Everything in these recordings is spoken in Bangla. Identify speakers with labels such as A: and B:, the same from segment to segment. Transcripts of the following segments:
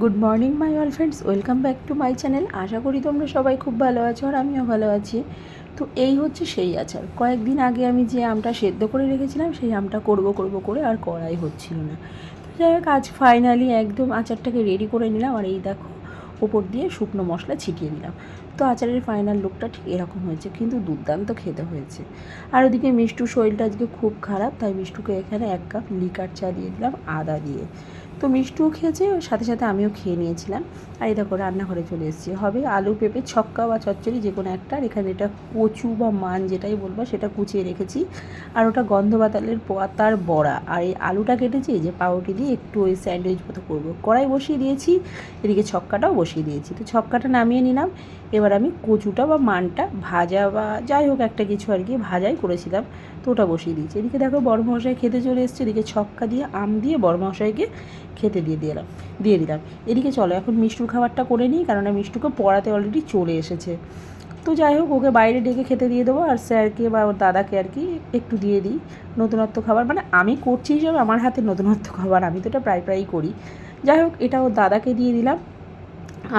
A: Good morning my all friends welcome back to my channel আশা করি তোমরা সবাই খুব ভালো আছো আর আমিও ভালো আছি। তো এই হচ্ছে সেই আচার। কয়েকদিন আগে আমি যে আমটা সেদ্ধ করে রেখেছিলাম, সেই আমটা করব করব, করে আর করাই হচ্ছিল না। তো যাই হোক, আজ ফাইনালি একদম আচারটাকে রেডি করে নিলাম আর এই দেখো, ওপর দিয়ে শুকনো মশলা ছিটিয়ে দিলাম তো আচারের ফাইনাল লুকটা ঠিক এরকম হয়েছে, কিন্তু দুর্দান্ত খেতে হয়েছে। আর ওদিকে মিষ্টু শরীরটা আজকে খুব খারাপ, তাই মিষ্টুকে এখানে এক কাপ লিকার চা দিয়ে দিলাম, আদা দিয়ে। তো মিষ্টিও খেয়েছে, ওর সাথে সাথে আমিও খেয়ে নিয়েছিলাম। আর এই দেখো, রান্নাঘরে চলে এসেছি। হবে আলু, পেঁপে, ছক্কা বা চচ্চড়ি, যে কোনো একটা। আর এখানে এটা কচু বা মান যেটাই বলব, সেটা কুচিয়ে রেখেছি। আর ওটা গন্ধ বাতালের পাতার বড়া। আর এই আলুটা কেটেছি যে পাউরুটি দিয়ে একটু ওই স্যান্ডউইচ মতো করব। কড়াই বসিয়ে দিয়েছি, এদিকে ছক্কাটাও বসিয়ে দিয়েছি। তো ছক্কাটা নামিয়ে নিলাম। এবার আমি কচুটা বা মানটা ভাজা বা যাই হোক একটা কিছু আর কি, ভাজাই করেছিলাম। তো ওটা বসিয়ে দিয়েছি। এদিকে দেখো বড়মশাই খেতে চলে এসছে। এদিকে ছক্কা দিয়ে, আম দিয়ে বড়মশাইকে খেতে দিয়ে দিলাম দিয়ে দিলাম। এদিকে চলো, এখন মিষ্টুর খাবারটা করে নিই কারণ মিষ্টুকে পড়াতে অলরেডি চলে এসেছে। তো যাই হোক, ওকে বাইরে ডেকে খেতে দিয়ে দেবো, আর স্যারকে বা ওর দাদাকে আর কি একটু দিয়ে দিই নতুনত্ব খাবার। মানে আমি করছি হিসাবে আমার হাতে নতুনত্ব খাবার, আমি তো এটা প্রায় প্রায়ই করি। যাই হোক, এটা ওর দাদাকে দিয়ে দিলাম,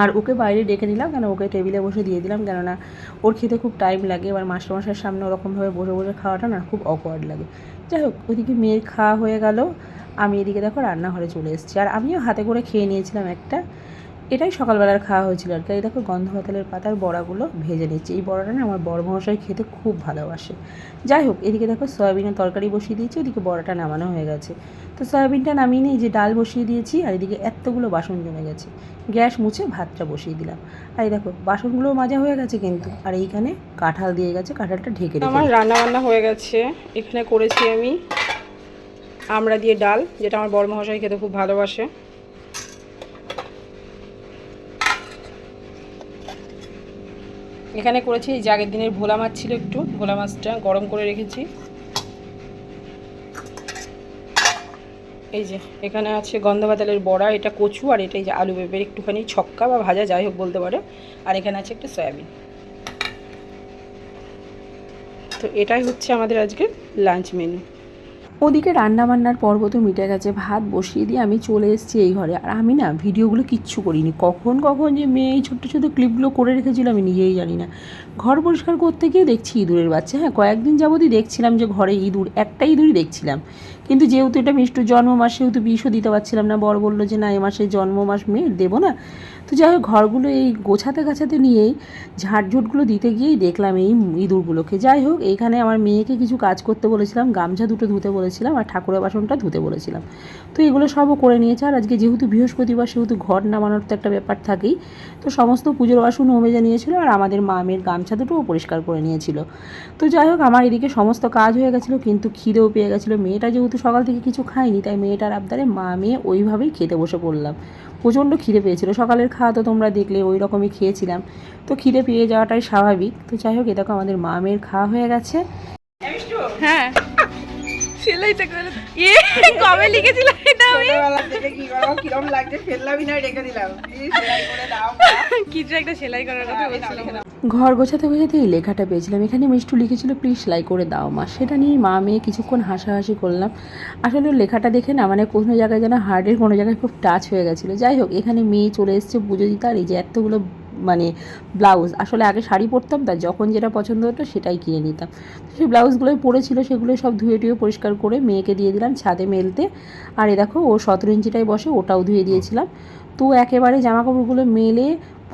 A: আর ওকে বাইরে ডেকে নিলাম কেন ওকে টেবিলে বসে দিয়ে দিলাম, কেননা ওর খেতে খুব টাইম লাগে, এবার মাস্টারমশাইয়ের সামনে ওরকমভাবে বসে বসে খাওয়াটা না খুব অকওয়ার্ড লাগে। যাই হোক ওইদিকে মেয়ের খাওয়া হয়ে গেল আমি এদিকে দেখো রান্নাঘরে চলে এসেছি। আর আমিও হাতে করে খেয়ে নিয়েছিলাম একটা। এটাই সকালবেলার খাওয়া হয়েছিল আর কি। এই দেখো গন্ধ পাতালের পাতার বড়াগুলো ভেজে নিচ্ছি। এই বড়াটা না আমার বড় মশাই খেতে খুব ভালোবাসে। যাই হোক এদিকে দেখো সয়াবিনের তরকারি বসিয়ে দিয়েছি ওদিকে বড়াটা নামানো হয়ে গেছে। তো সয়াবিনটা নামিয়ে নিয়ে যে ডাল বসিয়ে দিয়েছি আর এদিকে এতগুলো বাসন জমে গেছে। গ্যাস মুছে ভাতটা বসিয়ে দিলাম। আর এই দেখো বাসনগুলো মাজা হয়ে গেছে কিন্তু। আর এইখানে কাঁঠাল দিয়ে গেছে কাঁঠালটা ঢেকে
B: আমার রান্না বান্না হয়ে গেছে। এখানে করেছি আমি আমড়া দিয়ে ডাল, যেটা আমার বড় মহাশয় খেতে খুব ভালোবাসে। এখানে করেছি, এই যে আগের দিনের ভোলা মাছ ছিল একটু, ভোলা মাছটা গরম করে রেখেছি। এই যে, এখানে আছে গন্ধবাতালের বড়া, এটা কচু আর এটা এই যে আলু পেঁপের একটুখানি ছক্কা বা ভাজা, যাই হোক বলতে পারে। আর এখানে আছে একটা সয়াবিন। তো এটাই হচ্ছে আমাদের আজকের লাঞ্চ মেনু।
A: ওদিকে রান্না বান্নার পর্ব তো মিটে গেছে, ভাত বসিয়ে দিয়ে আমি চলে এসেছি এই ঘরে। আর আমি না ভিডিওগুলো কিচ্ছু করিনি। কখন কখন যে মেয়ে এই ছোট্টো ছোটো ক্লিপগুলো করে রেখেছিল আমি নিজেই জানি না। ঘর পরিষ্কার করতে গিয়ে দেখছি ইঁদুরের বাচ্চা। হ্যাঁ কয়েকদিন যাবতই দেখছিলাম যে ঘরে ইঁদুর, একটা ইঁদুরই দেখছিলাম। কিন্তু যেহেতু এটা মিষ্টুর জন্ম মাস সেহেতু বিষও দিতে পারছিলাম না। বর বলল যে, না, এ মাসে জন্ম মাস মেয়ের দেবো না। তো যাই হোক, ঘরগুলো এই গোছাতে গাছাতে নিয়েই ঝাড়ঝুটগুলো দিতে গিয়েই দেখলাম এই ইঁদুরগুলোকে। যাই হোক, এইখানে আমার মেয়েকে কিছু কাজ করতে বলেছিলাম, গামছা দুটো ধুতে বলেছিলাম আর ঠাকুরের বাসনটা ধুতে বলেছিলাম। তো এগুলো সবও করে নিয়েছে আর আজকে যেহেতু বৃহস্পতিবার, সেহেতু ঘর নামানোর তো একটা ব্যাপার থাকেই। তো সমস্ত পুজোর বাসন ও মেজে নিয়েছিল আর আমাদের মা মেয়ের গামছা দুটোও পরিষ্কার করে নিয়েছিল। তো যাই হোক, আমার এদিকে সমস্ত কাজ হয়ে গেছিল, কিন্তু খিদেও পেয়ে গেছিল। মেয়েটা যেহেতু সকাল থেকে কিছু খাইনি তাই মেয়েটার আবদারে মা মেয়ে ওইভাবেই খেতে বসে পড়লাম। প্রচণ্ড খিদে পেয়েছিল। সকালের খাওয়া তো তোমরা দেখলে ওই রকমই খেয়েছিলাম। তো খিদে পেয়ে যাওয়াটাই স্বাভাবিক। তো যাই হোক এ দেখো আমাদের মা মেয়ের খাওয়া হয়ে গেছে।
B: হ্যাঁ। করে কবে এটা আমি?
C: কিরম লাগছে ফেললামই না রেখে দিলাম।
B: কিছু একটা সেলাই করার কথা বলছিলাম।
A: ঘর গোছাতে গোছাতে এই লেখাটা পেয়েছিলাম। এখানে মিষ্টু লিখেছিল, প্লিজ সেলাই করে দাও মা। সেটা নিয়ে মা মেয়ে কিছুক্ষণ হাসাহাসি করলাম। আসলে লেখাটা দেখে না মানে কোনো জায়গায় যেন হার্টের কোনো জায়গায় খুব টাচ হয়ে গেছিল। যাই হোক, এখানে মেয়ে চলে এসছে পুজো দিতে, আর এই যে এতগুলো মানে ব্লাউজ আসলে আগে শাড়ি পরতাম, তা যখন যেটা পছন্দ হতো সেটাই কিনে নিতাম। সেই ব্লাউজগুলোই পরেছিল, সেগুলো সব ধুয়ে টুয়ে পরিষ্কার করে মেয়েকে দিয়ে দিলাম ছাদে মেলতে। আর এ দেখো, ও সতেরো ইঞ্চিটাই বসে, ওটাও ধুয়ে দিয়েছিলাম। তো একেবারে জামা কাপড়গুলো মেলে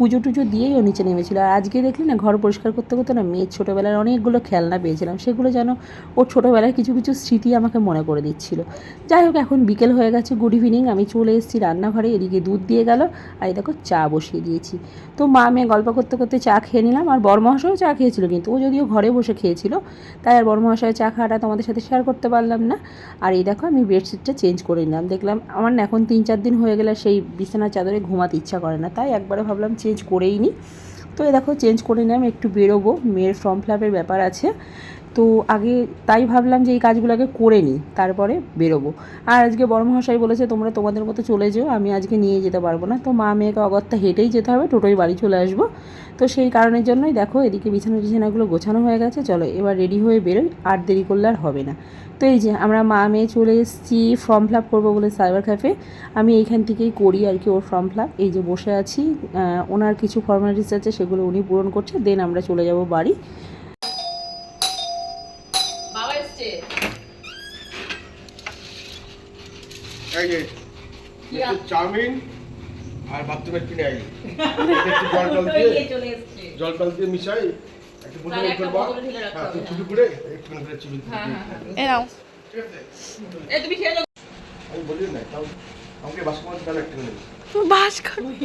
A: পুজো টুজো দিয়েই ও নিচে নেমেছিল। আর আজকে দেখলি না, ঘর পরিষ্কার করতে করতে না মেয়ের ছোটোবেলার অনেকগুলো খেলনা পেয়েছিলাম। সেগুলো যেন ওর ছোটোবেলার কিছু কিছু স্মৃতি আমাকে মনে করে দিচ্ছিল। যাই হোক, এখন বিকেল হয়ে গেছে গুড ইভিনিং আমি চলে এসেছি রান্নাঘরে, এদিকে দুধ দিয়ে গেল, আর এই দেখো চা বসিয়ে দিয়েছি। তো মা মেয়ে গল্প করতে করতে চা খেয়ে নিলাম, আর বড়মহাশয়ও চা খেয়েছিল কিন্তু, ও যদিও ঘরে বসে খেয়েছিল, তাই আর বড়মহাশয়ের চা খাওয়াটা তোমাদের সাথে শেয়ার করতে পারলাম না। আর এই দেখো, আমি বেডশিটটা চেঞ্জ করে নিলাম। দেখলাম, আমার না এখন তিন, চার দিন হয়ে গেলে সেই বিছানার চাদরে ঘুমাতে ইচ্ছা করে না, তাই একবারে ভাবলাম চেঞ্জ করেই নিই তো এ দেখো, চেঞ্জ করে নিলাম একটু বেরোবো। মেয়ের ফর্ম ফিলাপের ব্যাপার আছে। তো আগে তাই ভাবলাম যে এই কাজগুলো আগে করে নিই, তারপরে বেরোবো। আর আজকে বড় মহাশয় বলেছে, তোমরা তোমাদের মতো চলে যেও, আমি আজকে নিয়ে যেতে পারব না। তো মা মেয়েকে অগত্যা হেঁটেই যেতে হবে টোটোই বাড়ি চলে আসব। তো সেই কারণের জন্যই দেখো এদিকে বিছানা টিছানাগুলো গোছানো হয়ে গেছে, চলো এবার রেডি হয়ে বেরোই, আর দেরি করলে আর হবে না। তো এই যে আমরা মা মেয়ে চলে এসেছি ফর্ম ফিল আপ করব বলে সাইবার ক্যাফে। আমি এইখান থেকেই করি আর কি ওর ফর্ম ফিল আপ। এই যে বসে আছি ওনার কিছু ফর্মালিটিস আছে, সেগুলো উনি পূরণ করছে, দেন আমরা চলে যাব বাড়ি।
B: বাবা
D: এই যে চাউমিন আর বাথরুমের কিনে আই জল টল দিয়ে জল টল দিয়ে মিশাই একটু বলে করবা
B: বোতলে ঢেলে রাখতে
D: হ্যাঁ
B: হবে,
D: করে একটু করে চিবি
B: এ নাও। এ তুমি খেয়ে নাও।
D: আমি বলি না তাও আমাকে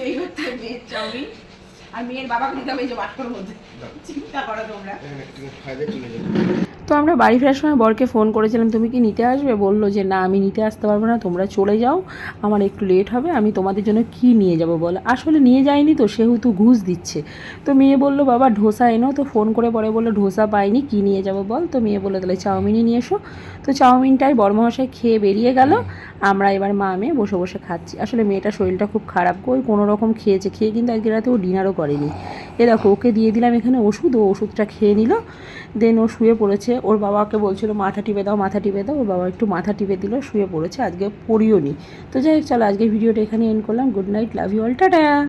C: এই হচ্ছে মেয়ের চাউমিন। আর মেয়ের বাবাকে দিতে হবে এই যে বাটকোর মধ্যে। চিন্তা করো তোমরা।
D: একটু খাই চলে যাবে
A: তো আমরা বাড়ি ফেরার সময় বরকে ফোন করেছিলাম, তুমি কি নিতে আসবে? বলল যে, না, আমি নিতে আসতে পারব না, তোমরা চলে যাও, আমার একটু লেট হবে, আমি তোমাদের জন্য কি নিয়ে যাব বল? আসলে নিয়ে যায়নি তো, সেহেতু ঘুষ দিচ্ছে। তো মেয়ে বলল, বাবা ধোসা এনো। তো ফোন করে পরে বলল ধোসা পাইনি, কি নিয়ে যাব বল? তো মেয়ে বলল, তাহলে চাউমিনই নিয়ে এসো। তো চাউমিনটাই বর্মহাশয় খেয়ে বেরিয়ে গেল। আমরা এবার মা মেয়ে বসে বসে খাচ্ছি। আসলে মেয়েটার শরীরটা খুব খারাপ ওই কোনো রকম খেয়েছে, খেয়ে কিন্তু আজকে রাতে ও ডিনারও করেনি। এ দেখো, ওকে দিয়ে দিলাম এখানে ওষুধ, ও ওষুধটা খেয়ে নিল। দেন ও শুয়ে পড়েছে। ওর বাবাকে বলছিল, মাথা টিপে দাও, মাথা টিপে দাও। ওর বাবা একটু মাথা টিপে দিল, শুয়ে পড়েছে, আজকে পড়িও নি তো যাই হোক, চলো আজকে ভিডিওটা এখানে এন্ড করলাম। Good night love you all tata!